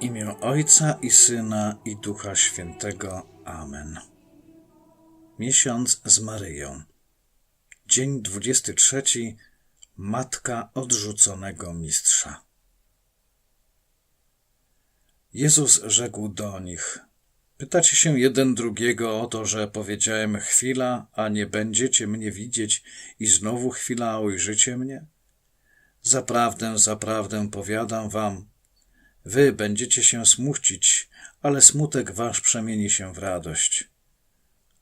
imię Ojca i Syna i Ducha Świętego. Amen. Miesiąc z Maryją. Dzień 23. Matka odrzuconego mistrza. Jezus rzekł do nich: Pytacie się jeden drugiego o to, że powiedziałem chwila, a nie będziecie mnie widzieć, i znowu chwila, a ujrzycie mnie? Zaprawdę, zaprawdę powiadam wam, Wy będziecie się smucić, ale smutek wasz przemieni się w radość.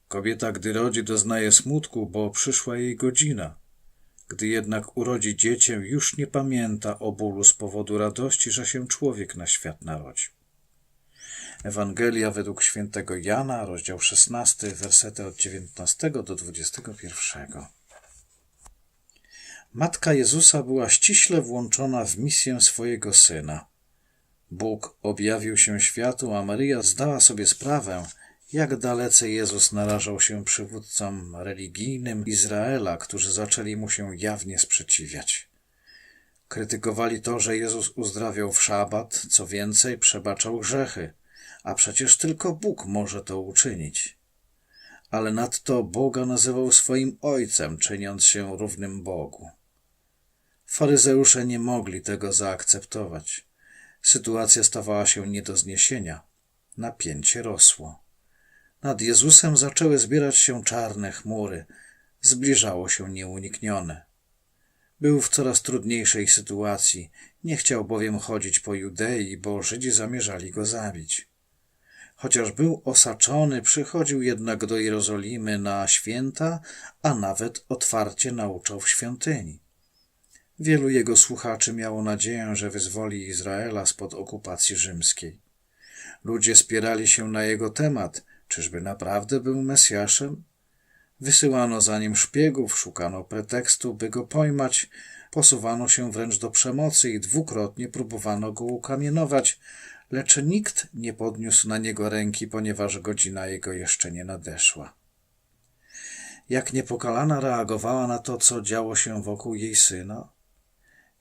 Kobieta, gdy rodzi, doznaje smutku, bo przyszła jej godzina. Gdy jednak urodzi dziecię, już nie pamięta o bólu z powodu radości, że się człowiek na świat narodził. Ewangelia według świętego Jana, rozdział 16, wersety od 19 do 21. Matka Jezusa była ściśle włączona w misję swojego syna. Bóg objawił się światu, a Maryja zdała sobie sprawę, jak dalece Jezus narażał się przywódcom religijnym Izraela, którzy zaczęli mu się jawnie sprzeciwiać. Krytykowali to, że Jezus uzdrawiał w szabat, co więcej, przebaczał grzechy, a przecież tylko Bóg może to uczynić. Ale nadto Boga nazywał swoim Ojcem, czyniąc się równym Bogu. Faryzeusze nie mogli tego zaakceptować. Sytuacja stawała się nie do zniesienia. Napięcie rosło. Nad Jezusem zaczęły zbierać się czarne chmury. Zbliżało się nieuniknione. Był w coraz trudniejszej sytuacji, nie chciał bowiem chodzić po Judei, bo Żydzi zamierzali go zabić. Chociaż był osaczony, przychodził jednak do Jerozolimy na święta, a nawet otwarcie nauczał w świątyni. Wielu jego słuchaczy miało nadzieję, że wyzwoli Izraela spod okupacji rzymskiej. Ludzie spierali się na jego temat, czyżby naprawdę był Mesjaszem? Wysyłano za nim szpiegów, szukano pretekstu, by go pojmać, posuwano się wręcz do przemocy i dwukrotnie próbowano go ukamienować, lecz nikt nie podniósł na niego ręki, ponieważ godzina jego jeszcze nie nadeszła. Jak niepokalana reagowała na to, co działo się wokół jej syna?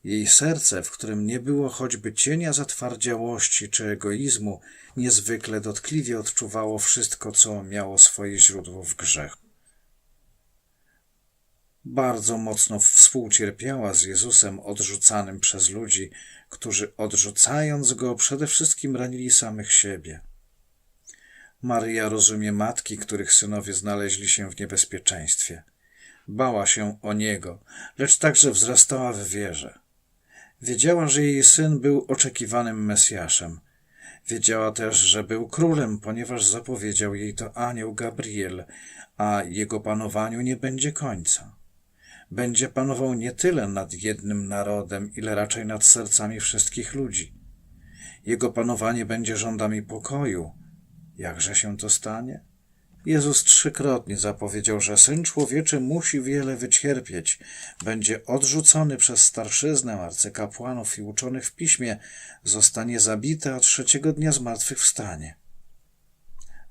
Jej serce, w którym nie było choćby cienia zatwardziałości czy egoizmu, niezwykle dotkliwie odczuwało wszystko, co miało swoje źródło w grzechu. Bardzo mocno współcierpiała z Jezusem odrzucanym przez ludzi, którzy odrzucając go przede wszystkim ranili samych siebie. Maryja rozumie matki, których synowie znaleźli się w niebezpieczeństwie. Bała się o niego, lecz także wzrastała w wierze. Wiedziała, że jej syn był oczekiwanym Mesjaszem. Wiedziała też, że był królem, ponieważ zapowiedział jej to anioł Gabriel, a jego panowaniu nie będzie końca. Będzie panował nie tyle nad jednym narodem, ile raczej nad sercami wszystkich ludzi. Jego panowanie będzie rządami pokoju. Jakże się to stanie? Jezus trzykrotnie zapowiedział, że Syn Człowieczy musi wiele wycierpieć, będzie odrzucony przez starszyznę, arcykapłanów i uczonych w piśmie, zostanie zabity, a trzeciego dnia zmartwychwstanie.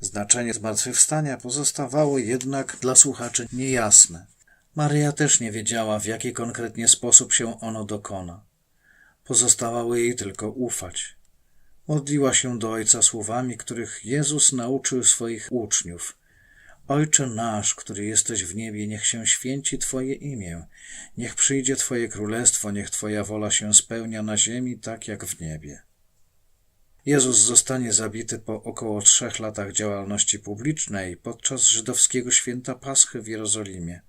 Znaczenie zmartwychwstania pozostawało jednak dla słuchaczy niejasne. Maryja też nie wiedziała, w jaki konkretnie sposób się ono dokona. Pozostawało jej tylko ufać. Modliła się do Ojca słowami, których Jezus nauczył swoich uczniów. Ojcze nasz, który jesteś w niebie, niech się święci Twoje imię, niech przyjdzie Twoje królestwo, niech Twoja wola się spełnia na ziemi tak jak w niebie. Jezus zostanie zabity po około trzech latach działalności publicznej podczas żydowskiego święta Paschy w Jerozolimie.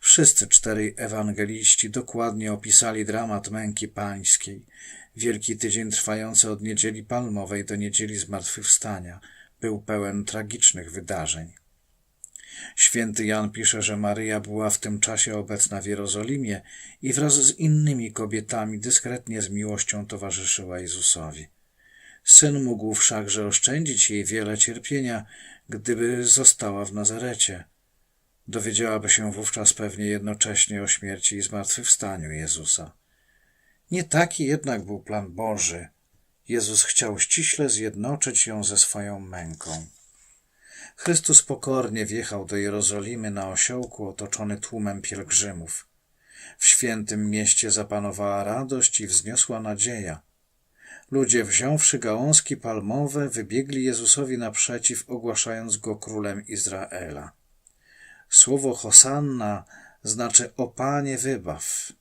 Wszyscy czterej ewangeliści dokładnie opisali dramat męki pańskiej, wielki tydzień trwający od niedzieli palmowej do niedzieli zmartwychwstania był pełen tragicznych wydarzeń. Święty Jan pisze, że Maryja była w tym czasie obecna w Jerozolimie i wraz z innymi kobietami dyskretnie z miłością towarzyszyła Jezusowi. Syn mógł wszakże oszczędzić jej wiele cierpienia, gdyby została w Nazarecie. Dowiedziałaby się wówczas pewnie jednocześnie o śmierci i zmartwychwstaniu Jezusa. Nie taki jednak był plan Boży. Jezus chciał ściśle zjednoczyć ją ze swoją męką. Chrystus pokornie wjechał do Jerozolimy na osiołku otoczony tłumem pielgrzymów. W świętym mieście zapanowała radość i wzniosła nadzieja. Ludzie, wziąwszy gałązki palmowe, wybiegli Jezusowi naprzeciw, ogłaszając go królem Izraela. Słowo Hosanna znaczy o Panie wybaw.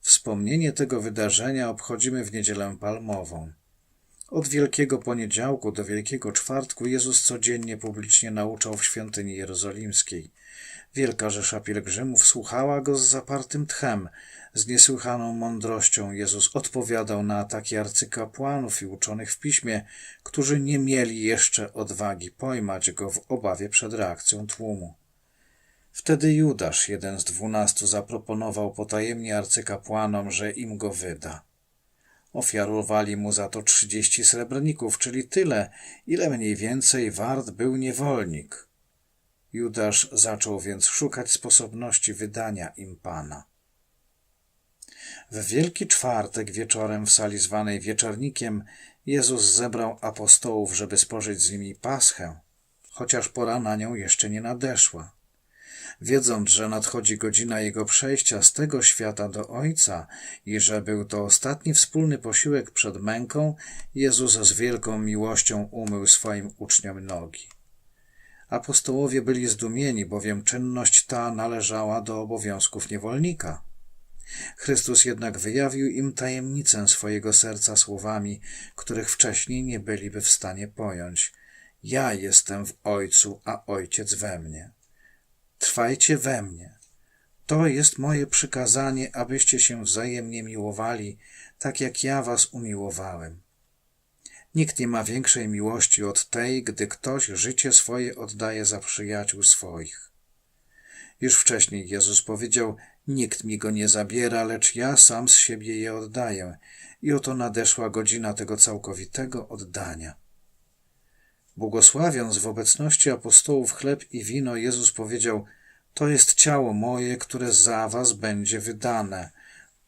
Wspomnienie tego wydarzenia obchodzimy w niedzielę palmową. Od Wielkiego Poniedziałku do Wielkiego Czwartku Jezus codziennie publicznie nauczał w świątyni jerozolimskiej. Wielka rzesza pielgrzymów słuchała go z zapartym tchem. Z niesłychaną mądrością Jezus odpowiadał na ataki arcykapłanów i uczonych w piśmie, którzy nie mieli jeszcze odwagi pojmać go w obawie przed reakcją tłumu. Wtedy Judasz, jeden z dwunastu, zaproponował potajemnie arcykapłanom, że im go wyda. Ofiarowali mu za to trzydzieści srebrników, czyli tyle, ile mniej więcej wart był niewolnik. Judasz zaczął więc szukać sposobności wydania im Pana. W Wielki Czwartek wieczorem w sali zwanej Wieczornikiem Jezus zebrał apostołów, żeby spożyć z nimi paschę, chociaż pora na nią jeszcze nie nadeszła. Wiedząc, że nadchodzi godzina jego przejścia z tego świata do Ojca i że był to ostatni wspólny posiłek przed męką, Jezus z wielką miłością umył swoim uczniom nogi. Apostołowie byli zdumieni, bowiem czynność ta należała do obowiązków niewolnika. Chrystus jednak wyjawił im tajemnicę swojego serca słowami, których wcześniej nie byliby w stanie pojąć. Ja jestem w Ojcu, a Ojciec we mnie. Trwajcie we mnie. To jest moje przykazanie, abyście się wzajemnie miłowali, tak jak ja was umiłowałem. Nikt nie ma większej miłości od tej, gdy ktoś życie swoje oddaje za przyjaciół swoich. Już wcześniej Jezus powiedział: Nikt mi go nie zabiera, lecz ja sam z siebie je oddaję. I oto nadeszła godzina tego całkowitego oddania. Błogosławiąc w obecności apostołów chleb i wino, Jezus powiedział: To jest ciało moje, które za was będzie wydane.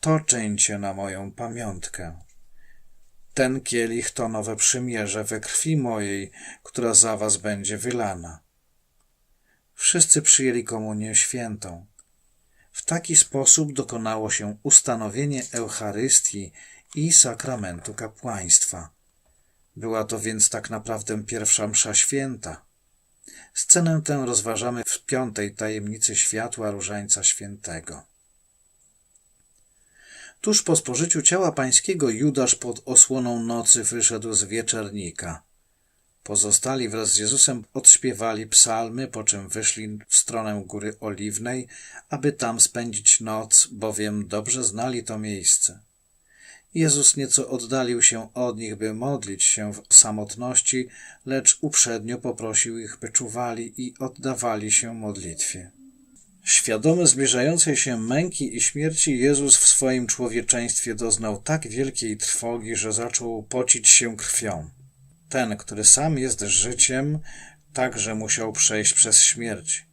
To czyńcie na moją pamiątkę. Ten kielich to nowe przymierze we krwi mojej, która za was będzie wylana. Wszyscy przyjęli komunię świętą. W taki sposób dokonało się ustanowienie Eucharystii i sakramentu kapłaństwa. Była to więc tak naprawdę pierwsza msza święta. Scenę tę rozważamy w piątej tajemnicy światła Różańca Świętego. Tuż po spożyciu ciała pańskiego Judasz pod osłoną nocy wyszedł z wieczernika. Pozostali wraz z Jezusem odśpiewali psalmy, po czym wyszli w stronę Góry Oliwnej, aby tam spędzić noc, bowiem dobrze znali to miejsce. Jezus nieco oddalił się od nich, by modlić się w samotności, lecz uprzednio poprosił ich, by czuwali i oddawali się modlitwie. Świadomy zbliżającej się męki i śmierci, Jezus w swoim człowieczeństwie doznał tak wielkiej trwogi, że zaczął pocić się krwią. Ten, który sam jest życiem, także musiał przejść przez śmierć.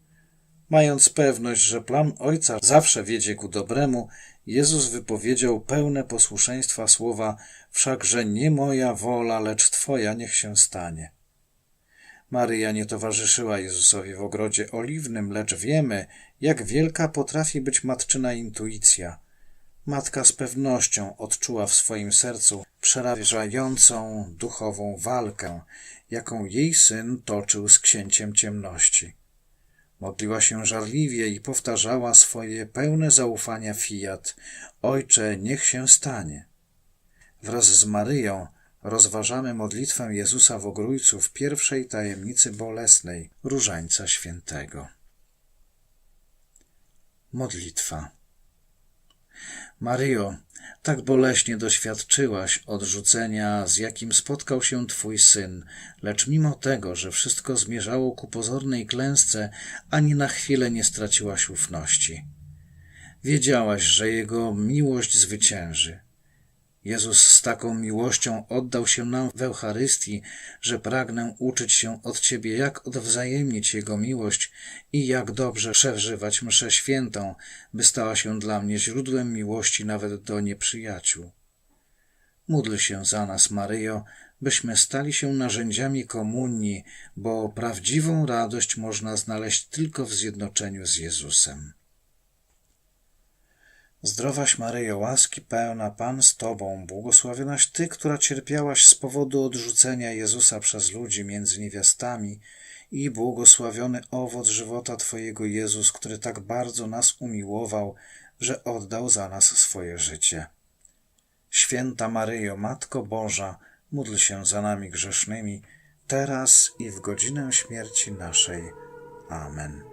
Mając pewność, że plan Ojca zawsze wiedzie ku dobremu, Jezus wypowiedział pełne posłuszeństwa słowa: Wszakże nie moja wola, lecz Twoja niech się stanie. Maryja nie towarzyszyła Jezusowi w ogrodzie oliwnym, lecz wiemy, jak wielka potrafi być matczyna intuicja. Matka z pewnością odczuła w swoim sercu przerażającą duchową walkę, jaką jej syn toczył z księciem ciemności. Modliła się żarliwie i powtarzała swoje pełne zaufania fiat: Ojcze, niech się stanie. Wraz z Maryją rozważamy modlitwę Jezusa w Ogrójcu w pierwszej tajemnicy bolesnej Różańca Świętego. Modlitwa. Maryjo, tak boleśnie doświadczyłaś odrzucenia, z jakim spotkał się Twój syn, lecz mimo tego, że wszystko zmierzało ku pozornej klęsce, ani na chwilę nie straciłaś ufności. Wiedziałaś, że jego miłość zwycięży. Jezus z taką miłością oddał się nam w Eucharystii, że pragnę uczyć się od Ciebie, jak odwzajemnić Jego miłość i jak dobrze przeżywać mszę świętą, by stała się dla mnie źródłem miłości nawet do nieprzyjaciół. Módl się za nas, Maryjo, byśmy stali się narzędziami komunii, bo prawdziwą radość można znaleźć tylko w zjednoczeniu z Jezusem. Zdrowaś Maryjo, łaski pełna, Pan z Tobą, błogosławionaś Ty, która cierpiałaś z powodu odrzucenia Jezusa przez ludzi między niewiastami i błogosławiony owoc żywota Twojego Jezus, który tak bardzo nas umiłował, że oddał za nas swoje życie. Święta Maryjo, Matko Boża, módl się za nami grzesznymi, teraz i w godzinę śmierci naszej. Amen.